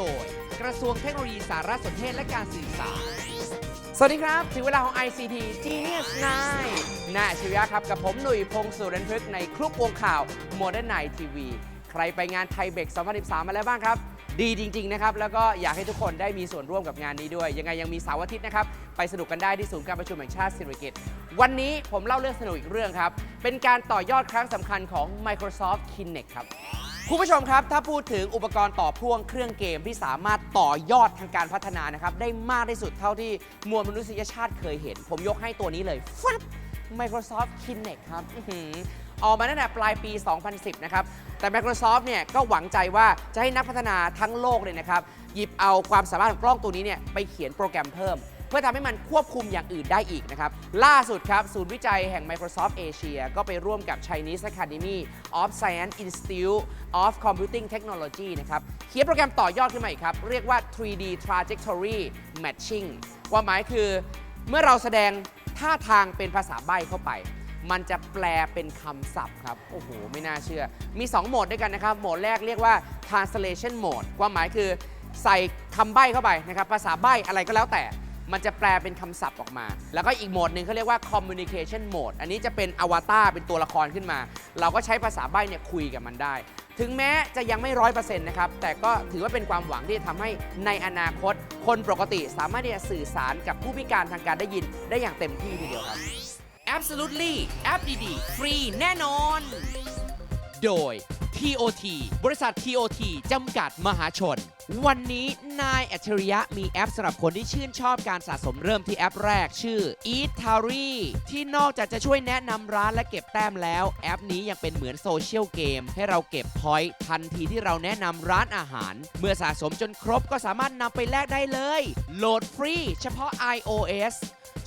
โดย กระทรวงเทคโนโลยีสารสนเทศและการสื่อสาร สวัสดีครับ ถึงเวลาของ ICT Genius 9นาชีวิตครับ กับผมหนุ่ยพงศ์สุรันพฤกษ์ในคลุปวงข่าว Modern Night TV ใครไปงานไทยเบก2013 มาแล้วบ้างครับ ดีจริง ๆ นะครับ แล้วก็อยากให้ทุกคนได้มีส่วนร่วมกับงานนี้ด้วย ยังไงยังมีเสาร์อาทิตย์นะครับ ไปสนุกกันได้ที่ศูนย์การประชุมแห่งชาติสิริกิติ์วันนี้ผมเล่าเรื่องสนุกอีกเรื่องครับ เป็นการต่อยอดครั้งสำคัญของ Microsoft Kinect ครับ คุณผู้ชมครับ ถ้าพูดถึงอุปกรณ์ต่อพ่วงเครื่องเกมที่สามารถต่อยอดทางการพัฒนานะครับ ได้มากที่สุดเท่าที่มวลมนุษยชาติเคยเห็น ผมยกให้ตัวนี้เลยฟับ Microsoft Kinect ครับอือหือออกมาตั้งแต่ปลายปี 2010 นะครับ แต่ Microsoft เนี่ยก็หวังใจว่าจะให้นักพัฒนาทั้งโลกเลยนะครับ หยิบเอาความสามารถของกล้องตัวนี้เนี่ยไปเขียนโปรแกรมเพิ่ม เพื่อทำให้มันควบคุมอย่างอื่นได้อีกนะครับ ล่าสุดครับ ศูนย์วิจัยแห่ง Microsoft Asia ก็ไปร่วมกับ Chinese Academy of Science Institute of Computing Technology นะครับเขียนโปรแกรมต่อยอดขึ้นมาอีกครับ เรียกว่า 3D Trajectory Matching ความหมายคือเมื่อเราแสดงท่าทางเป็นภาษาใบ้เข้าไปมันจะแปลเป็นคำศัพท์ครับ โอ้โห ไม่น่าเชื่อ มี 2 โหมดด้วยกันนะครับ โหมดแรกเรียกว่า translation mode ความหมายคือใส่คำใบ้เข้าไปนะครับ ภาษาใบ้อะไรก็แล้วแต่ มันจะแปลเป็นคำศัพท์ออกมา แล้วก็อีกโหมดหนึ่งเขาเรียกว่า communication mode อันนี้จะเป็นอวตารเป็นตัวละครขึ้นมา เราก็ใช้ภาษาใบ้เนี่ยคุยกับมันได้ ถึงแม้จะยังไม่ร้อยเปอร์เซ็นต์นะครับ แต่ก็ถือว่าเป็นความหวังที่จะทำให้ในอนาคต คนปกติสามารถที่จะสื่อสารกับผู้พิการทางการได้ยินได้อย่างเต็มที่ทีเดียวครับ Absolutely แอปดีๆ ฟรีแน่นอน โดย TOT บริษัท TOT จำกัดมหาชน วันนี้นายอัจฉริยะมีแอปสำหรับคนที่ชื่นชอบการสะสมเริ่มที่แอปแรกชื่อ Eat t a r i ที่นอกจากจะช่วยแนะนำร้านและเก็บแต้มแล้ว แอปนี้ยังเป็นเหมือนโซเชียลเกม ให้เราเก็บพอยต์ทันทีที่เราแนะนำร้านอาหาร เมื่อสะสมจนครบก็สามารถนำไปแลกได้เลย โหลดฟรีเฉพาะ iOS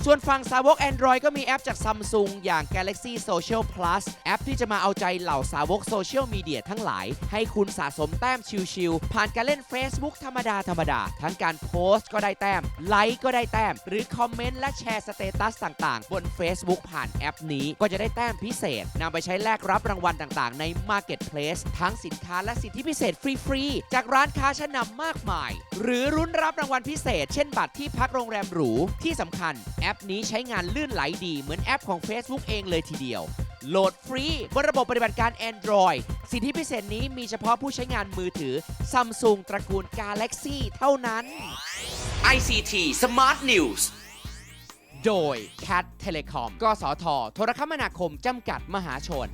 ส่วนฝั่งสาวก Android ก็มีแอปจาก Samsung อย่าง Galaxy Social Plus แอปที่จะมาเอาใจเหล่าสาวกโซเชียลมีเดียทั้งหลาย ให้คุณสะสมแต้มชิลๆผ่านการเล่น Facebook ธรรมดาธรรมดา ทั้งการโพสต์ก็ได้แต้ม ไลค์ก็ได้แต้ม หรือคอมเมนต์และแชร์สเตตัสต่างๆ บน Facebook ผ่านแอปนี้ก็จะได้แต้มพิเศษนำไปใช้แลกรับรางวัลต่างๆ ใน Marketplace ทั้งสินค้าและสิทธิพิเศษฟรีๆ จากร้านค้าชั้นนำมากมาย หรือรุ้นรับรางวัลพิเศษ เช่นบัตรที่พักโรงแรมหรูที่สำคัญแอปนี้ใช้งานลื่นไหลดี เหมือนแอปของ Facebook เองเลยทีเดียว โหลดฟรีบนระบบปฏิบัติการ Android สิทธิพิเศษนี้มีเฉพาะผู้ใช้งานมือถือ Samsung ตระกูล Galaxy เท่านั้น ICT Smart News โดย Cat Telecom กสท โทรคมนาคม จำกัดมหาชน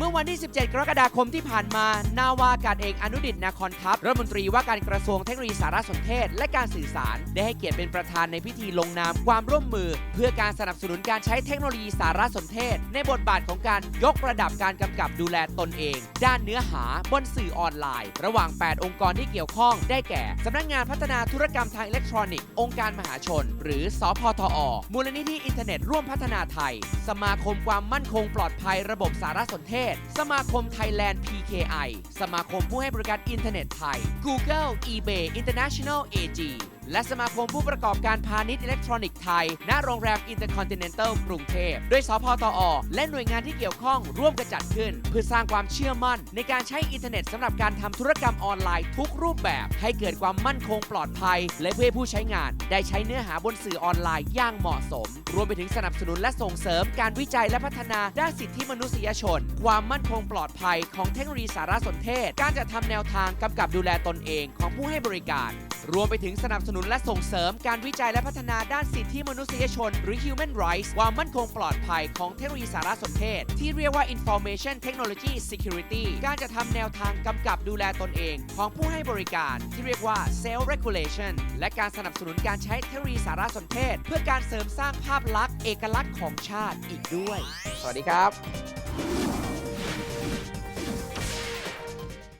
เมื่อวันที่ 17 กรกฎาคมที่ผ่านมา นาวากาศเอกอนุดิตนาคอนทัพรัฐมนตรีว่าการกระทรวงเทคโนโลยีสารสนเทศ และการสื่อสาร ได้ให้เกียรติเป็นประธานในพิธีลงนามความร่วมมือ เพื่อการสนับสนุนการใช้เทคโนโลยีสารสนเทศ ในบทบาทของการยกระดับการกำกับดูแลตนเอง ด้านเนื้อหาบนสื่อออนไลน์ ระหว่าง 8 องค์กรที่เกี่ยวข้องได้แก่สำนักงานพัฒนาธุรกรรมทางอิเล็กทรอนิกส์ องค์การมหาชน หรือสพทอ มูลนิธิอินเทอร์เน็ตร่วมพัฒนาไทย สมาคมความมั่นคงปลอดภัยระบบสารสนเทศสมาคมไทยแลนด์ PKI สมาคมผู้ให้บริการอินเทอร์เน็ตไทย Google eBay International AG และสมาคมผู้ประกอบการพาณิชย์อิเล็กทรอนิกส์ไทย ณ โรงแรม Intercontinental กรุงเทพ โดยสพตอ และหน่วยงานที่เกี่ยวข้องร่วมกันจัดขึ้น เพื่อสร้างความเชื่อมั่น ในการใช้อินเทอร์เน็ตสำหรับการทำธุรกรรมออนไลน์ทุกรูปแบบ ให้เกิดความมั่นคงปลอดภัย และเพื่อให้ผู้ใช้งาน ได้ใช้เนื้อหาบนสื่อออนไลน์อย่างเหมาะสม รวมไปถึงสนับสนุนและส่งเสริมการวิจัยและพัฒนาด้านสิทธิมนุษยชน ความมั่นคงปลอดภัยของเทคโนโลยีสารสนเทศ การจัดทำแนวทางกำกับดูแลตนเองของผู้ให้บริการ รวมไปถึงสนับสนุนและส่งเสริมการวิจัยและพัฒนาด้านสิทธิมนุษยชน หรือ Human Rights ความมั่นคงปลอดภัยของเทคโนโลยีสารสนเทศ ที่เรียกว่า Information Technology Security การจะทำแนวทางกำกับดูแลตนเอง ของผู้ให้บริการที่เรียกว่า Self Regulation และการสนับสนุนการใช้เทคโนโลยีสารสนเทศ เพื่อการเสริมสร้างภาพลักษณ์เอกลักษณ์ของชาติอีกด้วย สวัสดีครับ